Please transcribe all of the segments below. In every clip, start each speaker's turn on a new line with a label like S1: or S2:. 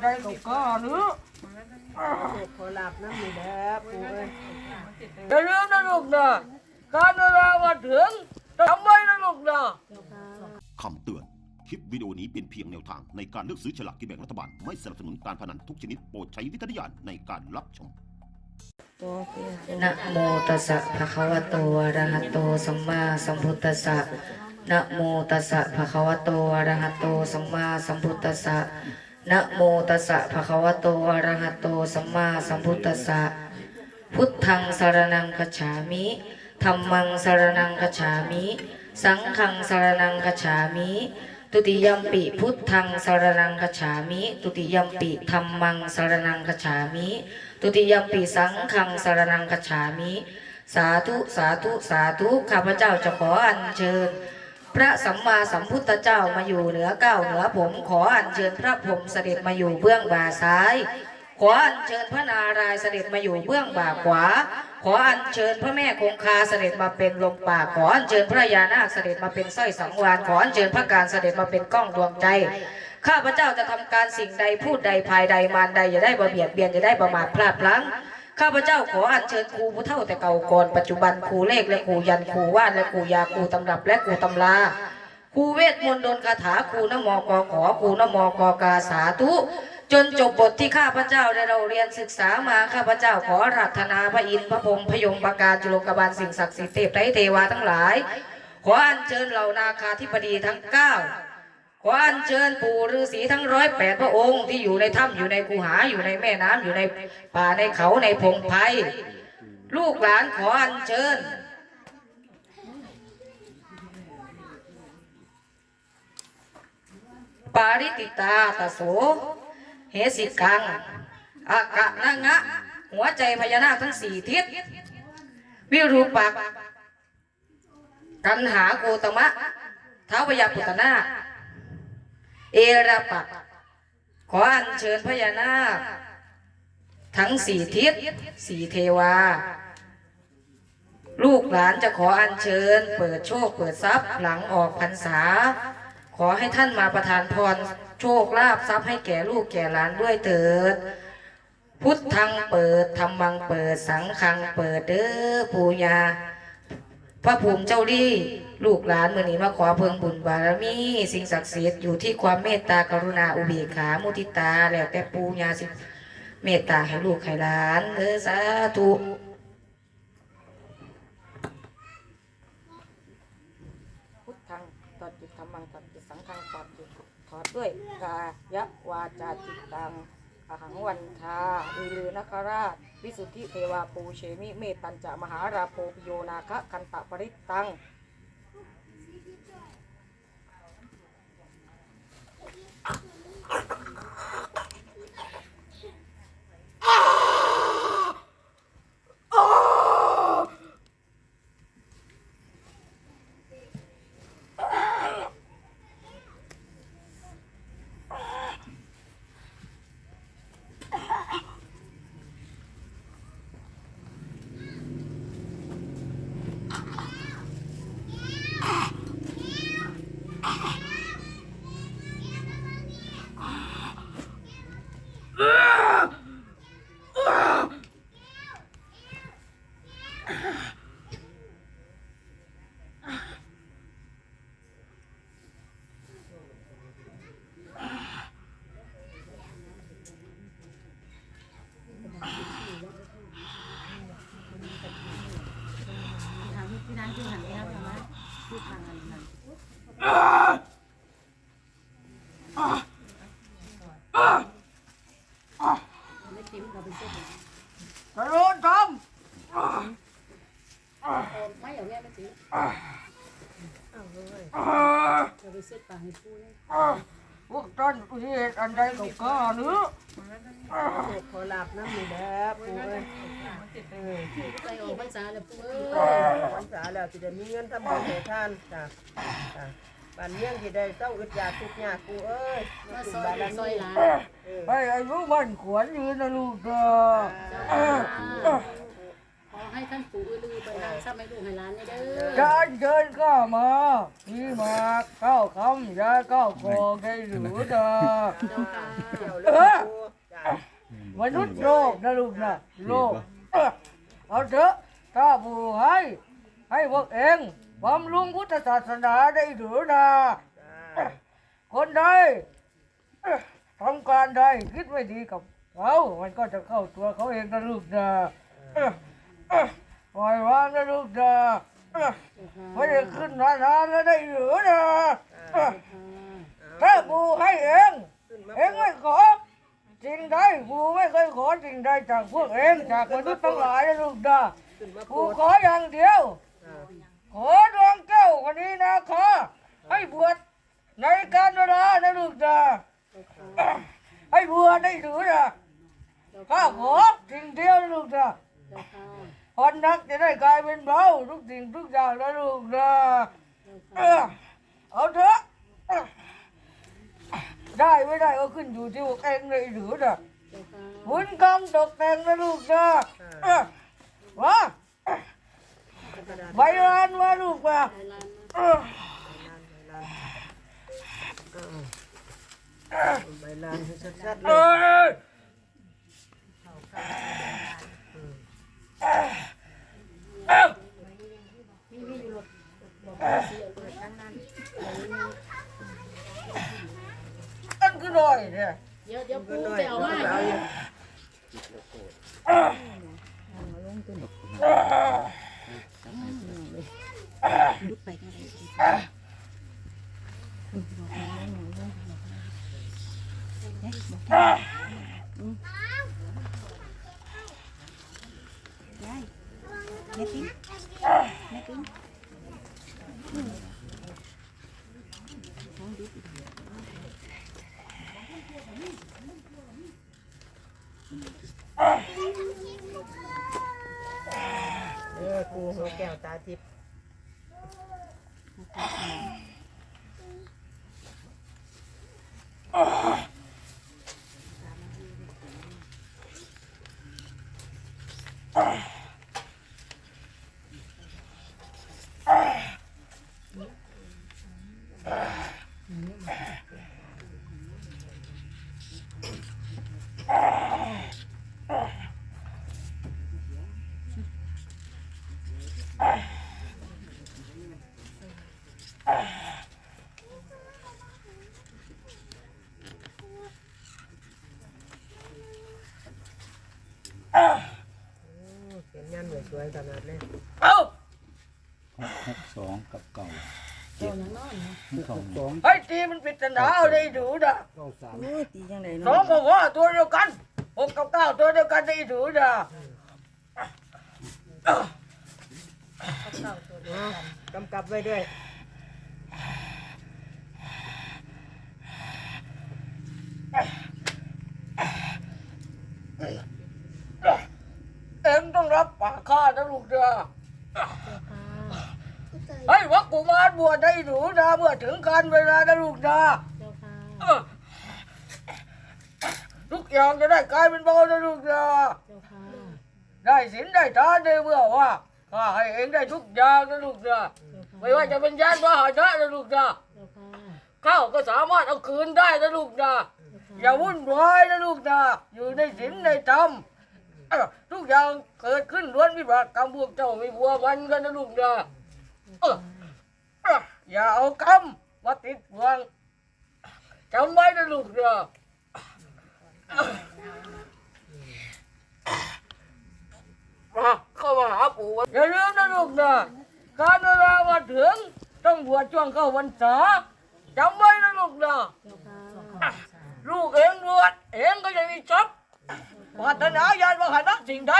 S1: เหตุอันใดก็กล้าเนื้อ
S2: ขอหลับน้ำมีเด้อปู่เอ้ย
S1: อย่าลืมนะลูกนะการเวลามาถึงจำไว้นะลูกนะ
S3: คำเตือน คลิปวิดีโอนี้เป็นเพียงแนวทางในการเลือกซื้อฉลากกินแบ่งรัฐบาล ไม่สนับสนุนการพนันทุกชนิดโปรดใช้วิจารณญาณในการรับชม
S4: นะโมตัสสะภะคะวะโตอะระหะโตสัมมาสัมพุทธัสสะนะโมตัสสะภะคะวะโตอะระหะโตสัมมาสัมพุทธัสสะ นะโมตัสสะภะคะวะโตอะระหะโตสัมมาสัมพุทธัสสะพุทธังสารณังคัจฉามิธัมมังสารณังคัจฉามิ สังฆังสารณังคัจฉามิตุติยัมปิพุทธังสารณังคัจฉามิตุติยัมปิธัมมังสารณังคัจฉามิตุติยัมปีสังฆังสารนังกัจฉามิ สาธุสาธุสาธุข้าพเจ้าจะขออัญเชิญ พระสัมมาสัมพุทธเจ้ามาอยู่เหนือเก้าเหนือผม ขออัญเชิญพระพรหมเสด็จมาอยู่เบื้องบ่าซ้ายขออัญเชิญพระนารายเสด็จมาอยู่เบื้องบ่าขวา ขออัญเชิญพระแม่คงคาเสด็จมาเป็นลมปากขออัญเชิญพระยานาคเสด็จมาเป็นสร้อยสังวานขออัญเชิญพระการเสด็จมาเป็นกล้องดวงใจข้าพเจ้าจะทำการสิ่งใดพูดใดภายใดมารใดอย่าได้บะเบียดเบียนอย่าได้ประมาทพลาดพลั้ง ข้าพเจ้าขออัญเชิญครูผู้เฒ่าแต่เก่าก่อนปัจจุบันครูเลขและครูยันครูว่านและครูยาครูตำรับและครูตำราครูเวทมนต์ดลคาถาครูนโมกขอครูนโมกกาสาธุ จนจบบทที่ข้าพเจ้าได้เราเรียนศึกษามาข้าพเจ้าขอรัธนาพระอินทร์พระพรหมพยมประการจุลกบาลสิ่งศักดิ์สิทธิ์เทพไตรเทวาทั้งหลาย ขออัญเชิญเหล่านาคาธิบดีทั้งเก้า ขออัญเชิญปู่ฤาษีทั้งร้อยแปดพระองค์ที่อยู่ในถ้ำอยู่ในคูหาอยู่ในแม่น้ำอยู่ในป่าในเขาในพงไพรลูกหลานขออัญเชิญ ปาริติตาตะโสเหสิกังอากะนางะ หัวใจพญานาคทั้งสี่ทิศวิรูปัก กันหาโกตมะท้าวพยาปุตนาค เอราปักขออัญเชิญพญานาค ทั้งสี่ทิศสี่เทวา ลูกหลานจะขออัญเชิญ เปิดโชคเปิดทรัพย์หลังออกพรรษา ขอให้ท่านมาประทานพรโชคลาภทรัพย์ให้แก่ลูกแก่หลานด้วยเถิด พุทธังเปิดธรรมังเปิดสังฆังเปิดเด้อปูญา พระภูมิเจ้าดีลูกหลานมือนี้มาขอเพิ่งบุญบารมี สิ่งศักดิ์สิทธิ์อยู่ที่ความเมตตากรุณาอุเบกขามุทิตา แล้วแต่ปูญาสิเมตตาให้ลูกให้หลานเออสาธุ
S1: พุทธังตอดจิตธรรมังตอดจิตสังฆังตอดจิตถอดด้วยกายะวาจาจิตตัง อหังวันทาอิลือนคราช วิสุทธิเทวาปูเชมิเมตัญจะมหาราโพปิโยนาคะคันตะปริตตัง กระโดดท
S2: ไม่เอาแม่ไม่สิำเราไปเซ็ตปากให้ปู่เลย
S1: พวกท่านเหตุอันใดก็กล้าเนื้อ
S2: ขอหลับน้ำมีเด้อปู่เอ้ยเออ
S5: ไปออกพรรษาแล้วปู่เอ้ย
S2: พรรษาแล้วสิได้มีเงินทำบุญให้ท่านจ้ะจ้ะบ้านเมืองที่ได้เจ้าอึดอยากทุกข์ยากปู่เอ้ย
S5: มา
S2: ถึ
S5: ซ
S2: ง
S5: อย
S2: บาร
S5: ซอย
S2: มี
S5: หลาน
S1: ให้อายุมันขวัญยืนนะลูกเด้อ
S5: ขอให้ให้ท่านปู่อือลือไปทางทรัพย์ให้ลูกให้หลานได้เด้อ
S1: การเชิญเข้ามาที่มาเข้าคำยาเข้าคอได้หรือเด้อ
S5: เจ้าค่ะ
S2: เกี่ยวเรื่องปูจ้ะ
S1: มนุษย์โลกนะลูกนะโลกเอ้อเอาเถอะถ้าผู้ให้ ให้พวกเองบำรุงพุทธศาสนาได้หรือนะ
S2: จ้ะ
S1: คนใดเอ้อทำการใดคิดไม่ดีกับเขามันก็จะเข้าตัวเขาเองนะลูกนะเอ้อเอ้อ ปล่อยวางนะลูกนะเอ้อไม่ได้ขึ้นมานานแล้วได้หรือนะเอ้อถ้าผู้ให้เอง
S2: ขึ้นมา
S1: เองไม่ขอสิ่งใดกูไม่เคยขอสิ่งใดจากพวกเองจากมนุษย์ทั้งหลายนะลูกนะ
S2: ขึ้นมา
S1: กู
S2: ปู
S1: ขออย่างเดียว
S2: จ้ะ
S1: ขอดวงแก้วคนนี้นะขอให้บวชในการเวลานะลูกนะให้บวชได้หรือนะข้าขอสิ่งเดียวนะลูกนะ
S5: เจ้า ค่ะ
S1: คนนักจะได้กลายเป็นเบาทุกสิ่งทุกอย่างนะลูกนะเออเอาเถอะเออได้ไม่ได้ก็ขึ้นอยู่ที่พวกเองเลยหรือนะ
S5: เจ้าค่ะ
S1: บุญกรรมตกแต่งนะลูกนะเออมา
S2: กระดาษ
S1: ใบลานมาลูกมา
S5: ให้หลาน
S1: เออ
S2: ใบลานให้ชัดๆเล
S1: เอย อเอออันก็หน่อยเนี่ย
S5: เดี๋ยวเดี๋ยวปู่ไปเอามา
S2: เอาอยู่ เออกูหัวแก้วตาทิพย์ สวยๆขนาดเลย
S1: เอา
S6: หกหกสองกับเก่า
S5: เจ้านั่นนอนเนาะ
S6: สองสอง
S1: ให้ตีมันปริศนาเอาได้ดูนะ
S6: เก้าสาม
S1: สองกับว่าตัวเดียวกันหกกับเก้าตัวเดียวกันได้ดูนะ
S2: กำกับไว้ด้วย
S1: เอ็งต้องรับปากข้านะลูกนะ
S5: เจ้าค่ะ
S1: ให้วักกุมารบวชได้ดูนะเมื่อถึงการเวลานะลูกนะ
S5: เจ้าค่ะ
S1: เออทุกอย่างจะได้กลายเป็นเบานะลูกนะ
S5: เจ้าค่ะ
S1: ได้สินได้ทานได้เมื่อว่า ข้าให้เองได้ทุกอย่างนะลูกนะ
S5: เจ้าค่ะ
S1: ไม่ว่าจะเป็นยานพาหนะนะลูกนะ
S5: เจ้าค่ะ
S1: ข้าวก็สามารถเอาคืนได้นะลูกนะอย่าวุ่นวายนะลูกนะอยู่ในศีลในธรรมเอ้อทุกอย่างเกิดขึ้นล้วนวิบากกรรมพวกเจ้าไม่บัววันกันนะลูกนะเอ้อเอ้ออย่าเอากรรมมาติดหวงจำไว้นะลูกนะมาเข้ามาหาปู่ว่า อย่าลืมนะลูกนะการเวลามาถึงต้องบวชช่วงเข้าวันษาจำไว้นะลูกนะ
S5: อะ
S1: ลูกเองบวชเองก็จะมีทรัพย์ปรารถนาญาณมหานักสิ่งใด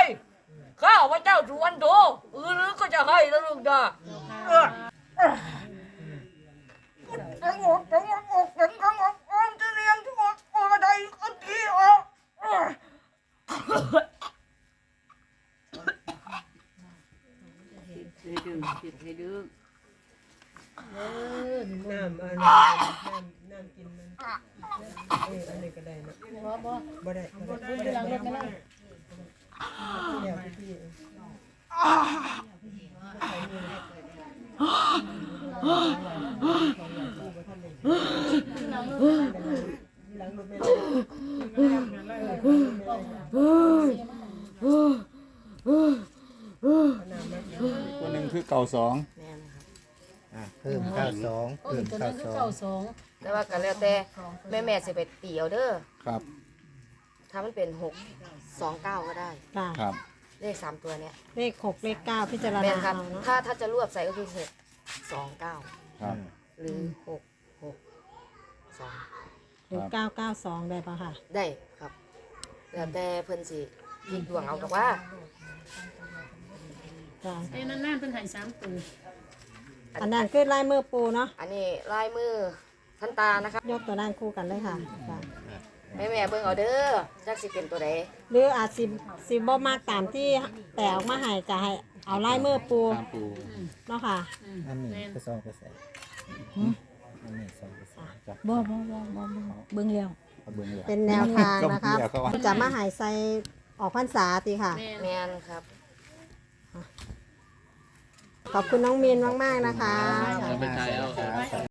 S1: ข้าพระเจ้าสุวรรณโตอือหรือก็จะให้นะลูกนะเออจังหวะจังหวะออกจังหวะออกจะเลี้ยงทุกคนออกอะไรก็ทีออก
S5: เออหนู
S2: น้ำอันน้ำน้ำกินมันเอออันนี้ก็ได้นะ
S5: บ่บ่
S2: บ่ได้บ่ได้
S5: บุญหลังรถไม่ได้
S2: เดี๋ยวพี่
S6: ตัวหนึ่งคือเก่าสอง
S7: แม่นครับ
S8: อะเพิ่มเก้าสอง
S5: โอ้
S8: เพิ่
S5: ย
S8: ม
S5: ตัว
S8: เก้า
S5: นั้นคือ
S8: สอง
S5: เก้าสอง
S7: แต่ว่าก็แล้วแต่แม่แม่สิไปตีเอาเด้อ
S6: ครับ
S7: ถ้ามันเป็นหกสองเก้าก็ได้
S9: ค่ะ
S6: ครับ
S7: เลขสามตัวเนี้ย
S9: เลขหกเลขเก้าพิจาร
S7: แม่
S9: ณาน
S7: ครับ
S9: เอาเนาะ
S7: ถ้าถ้าจะรวบใส่ก็คือหกสองเก้า
S6: ครับ
S7: หรือหกหกสอง
S9: หรือเก้าเก้าสองได้ปะค่ะ
S7: ได้ครับ แล้วแต่เพิ่นสิพลิกดวงเอาแต่ว่า
S9: จ้ะ
S5: ไอ้นั่นนั่นเป็นไห่สามตัว
S9: อันนั้นคือลายมือปูเนาะ
S7: อันนี้ลายมือทันตานะครับ
S9: ยกตัวนั้นคู่กันเลยค่ะจ้ะ
S7: แม่แม่เบิ่งเอาเด้อจักสิเป็นตัวใด
S9: หรืออาจสิสิบ่มากตามที่แต่ออกมาให้จะให้เอาลายมือปู
S6: ตามปู
S9: เนาะค่ะ
S8: อันนี้ก็สองเปอร์เซ็นต์อันนี้สองเปอร์เซ็นต์
S5: บ่บ่บ่บ่บ่เบิ่งแล้ว
S6: เอาเบิ่งเลย
S9: เป็นแนวทางนะคะ
S6: ก็เบี้ยเขาว่า
S9: จะมาใหายใส่ออกพรรษาติค่ะ
S7: แม่นครับ
S9: ขอบคุณน้องมีนมาก ๆ นะคะ
S8: ไปใช้เอา